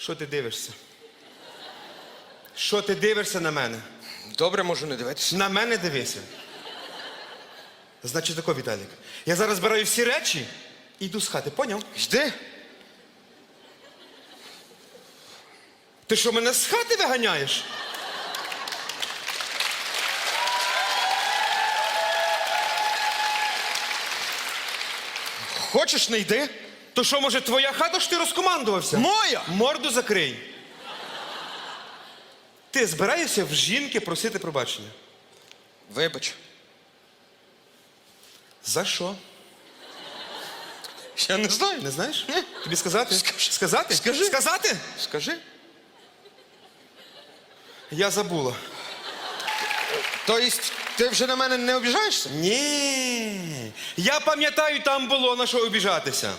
Що ти дивишся? Що ти дивишся на мене? Добре, можу не дивитися. На мене дивися. Значить, тако, Віталік. Я зараз збираю всі речі і йду з хати, поняв? Йди. Ти що, мене з хати виганяєш? Хочеш, не йди? То що, може, твоя хата ж ти розкомандувався? Моя! Морду закрий. Ти збираєшся в жінки просити пробачення. Вибач. За що? Я не знаю. Не знаєш? Ні. Тобі сказати? Скажи. Сказати? Скажи. Сказати? Скажи. Я забула. Тобто, ти вже на мене не обіжаєшся? Ні. Я пам'ятаю, там було на що обіжатися.